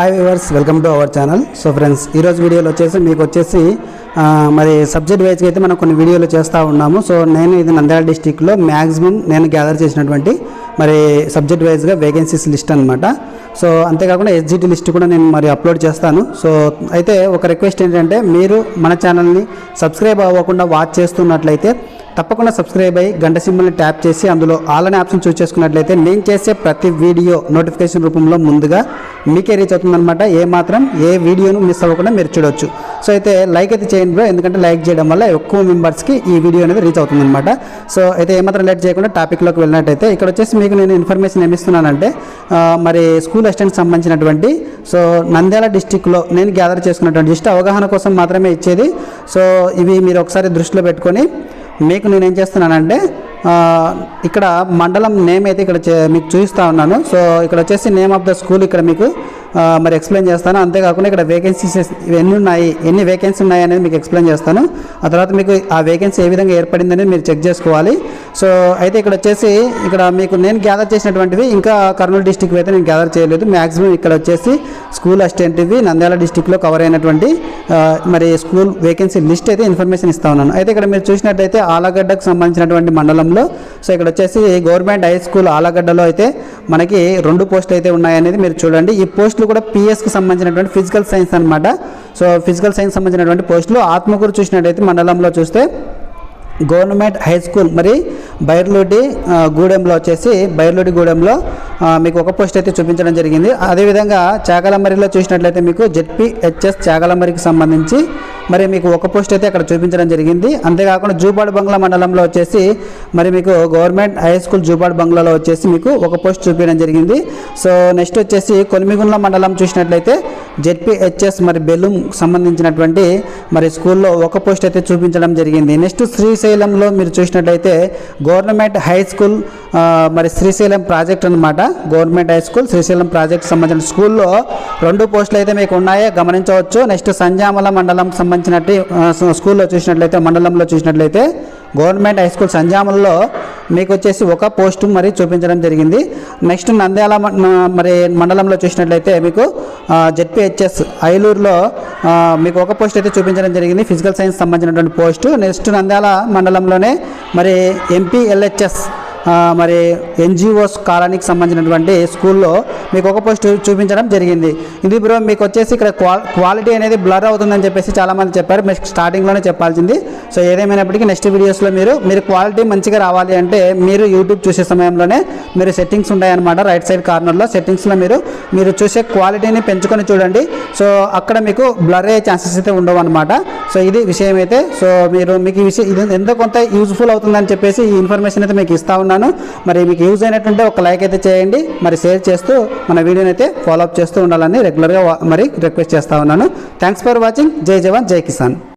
Hi viewers welcome to our channel so friends ఈరోజు వీడియోలో వచ్చేసి మీకు వచ్చేసి మరి సబ్జెక్ట్ వైజ్గా అయితే మనం కొన్ని వీడియోలు చేస్తూ ఉన్నాము. సో నేను ఇది నంద్యాల డిస్టిక్లో మ్యాక్సిమం నేను గ్యాదర్ చేసినటువంటి మరి సబ్జెక్ట్ వైజ్గా వేకెన్సీస్ లిస్ట్ అనమాట సో అంతేకాకుండా ఎస్జిటి లిస్ట్ కూడా నేను మరి అప్లోడ్ చేస్తాను. సో అయితే ఒక రిక్వెస్ట్ ఏంటంటే మీరు మన ఛానల్ని సబ్స్క్రైబ్ అవ్వకుండా వాచ్ చేస్తున్నట్లయితే తప్పకుండా సబ్స్క్రైబ్ అయ్యి గంట సింబల్ని ట్యాప్ చేసి అందులో ఆల్ అనే ఆప్షన్ చూస్ చేసుకున్నట్లయితే నేను చేసే ప్రతి వీడియో నోటిఫికేషన్ రూపంలో ముందుగా మీకే రీచ్ అవుతుందన్నమాట. ఏ మాత్రం ఏ వీడియోను మిస్ అవ్వకుండా మీరు చూడొచ్చు. సో అయితే లైక్ అయితే చేయండి బ్రో ఎందుకంటే లైక్ చేయడం వల్ల ఎక్కువ మెంబర్స్కి ఈ వీడియో అనేది రీచ్ అవుతుందన్నమాట. సో అయితే ఏమాత్రం లేట్ చేయకుండా టాపిక్లోకి వెళ్ళినట్టయితే ఇక్కడ వచ్చేసి మీకు నేను ఇన్ఫర్మేషన్ ఏమిస్తున్నానంటే మరి స్కూల్ అసిస్టెంట్ సంబంధించినటువంటి సో నంద్యాల డిస్టిక్లో నేను గ్యాదర్ చేసుకున్నటువంటి జస్ట్ అవగాహన కోసం మాత్రమే ఇచ్చేది. సో ఇవి మీరు ఒకసారి దృష్టిలో పెట్టుకొని మీకు నేను ఏం చేస్తున్నానంటే ఇక్కడ మండలం నేమ్ అయితే ఇక్కడ చే- మీకు చూపిస్తా ఉన్నాను. సో ఇక్కడ వచ్చేసి నేమ్ ఆఫ్ ద స్కూల్ ఇక్కడ మీకు మరి ఎక్స్ప్లెయిన్ చేస్తాను. అంతేకాకుండా ఇక్కడ వేకెన్సీస్ ఎన్ని ఉన్నాయి ఎన్ని వేకెన్సీ ఉన్నాయి అనేది మీకు ఎక్స్ప్లెయిన్ చేస్తాను. ఆ తర్వాత మీకు ఆ వేకెన్సీ ఏ విధంగా ఏర్పడిందని మీరు చెక్ చేసుకోవాలి. సో అయితే ఇక్కడ వచ్చేసి ఇక్కడ మీకు నేను గ్యాదర్ చేసినటువంటివి ఇంకా కర్నూలు డిస్టిక్ అయితే నేను గ్యాదర్ చేయలేదు. మ్యాక్సిమం ఇక్కడ వచ్చేసి స్కూల్ అసిస్టెంట్వి నంద్యాల డిస్టిక్లో కవర్ అయినటువంటి మరి స్కూల్ వేకెన్సీ లిస్ట్ అయితే ఇన్ఫర్మేషన్ ఇస్తా ఉన్నాను. అయితే ఇక్కడ మీరు చూసినట్టయితే ఆలగడ్డకు సంబంధించినటువంటి మండలంలో సో ఇక్కడ వచ్చేసి గవర్నమెంట్ హై స్కూల్ ఆలగడ్డలో అయితే మనకి రెండు పోస్టులు అయితే ఉన్నాయనేది మీరు చూడండి. ఈ పోస్టులు కూడా పిఎస్కి సంబంధించినటువంటి ఫిజికల్ సైన్స్ అనమాట సో ఫిజికల్ సైన్స్ సంబంధించినటువంటి పోస్టులు ఆత్మకూరు చూసినట్టయితే మండలంలో చూస్తే గవర్నమెంట్ హై స్కూల్ మరి బైర్లూడి గూడెంలో వచ్చేసి బైర్లోటి గూడెంలో మీకు ఒక పోస్ట్ అయితే చూపించడం జరిగింది. అదేవిధంగా చాగలమరిలో చూసినట్లయితే మీకు జెడ్పీ హెచ్ఎస్ చాగలమరికి సంబంధించి మరి మీకు ఒక పోస్ట్ అయితే అక్కడ చూపించడం జరిగింది. అంతేకాకుండా జూపాడు బంగ్లా మండలంలో వచ్చేసి మరి మీకు గవర్నమెంట్ హై స్కూల్ జూపాడు బంగ్లాలో వచ్చేసి మీకు ఒక పోస్ట్ చూపించడం జరిగింది. సో నెక్స్ట్ వచ్చేసి కొలిమిగుండ్ల మండలం చూసినట్లయితే జెడ్పీహెచ్ఎస్ మరి బెలూమ్ సంబంధించినటువంటి మరి స్కూల్లో ఒక పోస్ట్ అయితే చూపించడం జరిగింది. నెక్స్ట్ శ్రీశైలంలో మీరు చూసినట్లయితే గవర్నమెంట్ హై స్కూల్ మరి శ్రీశైలం ప్రాజెక్ట్ అనమాట government high school Srisailam project సంబంధించిన స్కూల్లో రెండు పోస్టులు అయితే మీకు ఉన్నాయో. గమనించవచ్చు. నెక్స్ట్ సంజామల మండలం సంబంధించినట్టు స్కూల్లో చూసినట్లయితే మండలంలో చూసినట్లయితే గవర్నమెంట్ హై స్కూల్ సంజామలలో మీకు వచ్చేసి ఒక పోస్టు మరి చూపించడం జరిగింది. నెక్స్ట్ నంద్యాల మరి మండలంలో చూసినట్లయితే మీకు జెడ్పిహెచ్ఎస్ ఐలూరులో మీకు ఒక పోస్ట్ అయితే చూపించడం జరిగింది. ఫిజికల్ సైన్స్ సంబంధించినటువంటి పోస్టు నెక్స్ట్ నంద్యాల మండలంలోనే మరి ఎంపీఎల్హెచ్ఎస్ మరి ఎన్జిఓస్ కాలానికి సంబంధించినటువంటి స్కూల్లో మీకు ఒక పోస్ట్ చూపించడం జరిగింది. ఇది బ్రో మీకు వచ్చేసి ఇక్కడ క్వా క్వాలిటీ అనేది బ్లర్ అవుతుందని చెప్పేసి చాలామంది చెప్పారు. మీకు స్టార్టింగ్లోనే చెప్పాల్సింది. సో ఏదేమైనప్పటికీ నెక్స్ట్ వీడియోస్లో మీరు మీరు క్వాలిటీ మంచిగా రావాలి అంటే మీరు యూట్యూబ్ చూసే సమయంలోనే మీరు సెట్టింగ్స్ ఉంటాయన్నమాట రైట్ సైడ్ కార్నర్లో సెట్టింగ్స్లో మీరు మీరు చూసే క్వాలిటీని పెంచుకొని చూడండి. సో అక్కడ మీకు బ్లర్ అయ్యే ఛాన్సెస్ అయితే ఉండవు అనమాట సో ఇది విషయం అయితే సో మీరు మీకు ఈ విషయం ఇది ఎంతో కొంత యూజ్ఫుల్ అవుతుందని చెప్పేసి ఈ ఇన్ఫర్మేషన్ అయితే మీకు ఇస్తా ఉన్నాను. మరి మీకు యూజ్ అయినట్టుంటే ఒక లైక్ అయితే చేయండి. మరి షేర్ చేస్తూ మన వీడియోని అయితే ఫాలో అప్ చేస్తూ ఉండాలని రెగ్యులర్గా మరి రిక్వెస్ట్ చేస్తా ఉన్నాను. థ్యాంక్స్ ఫర్ వాచింగ్ జై జవాన్ జై కిసాన్.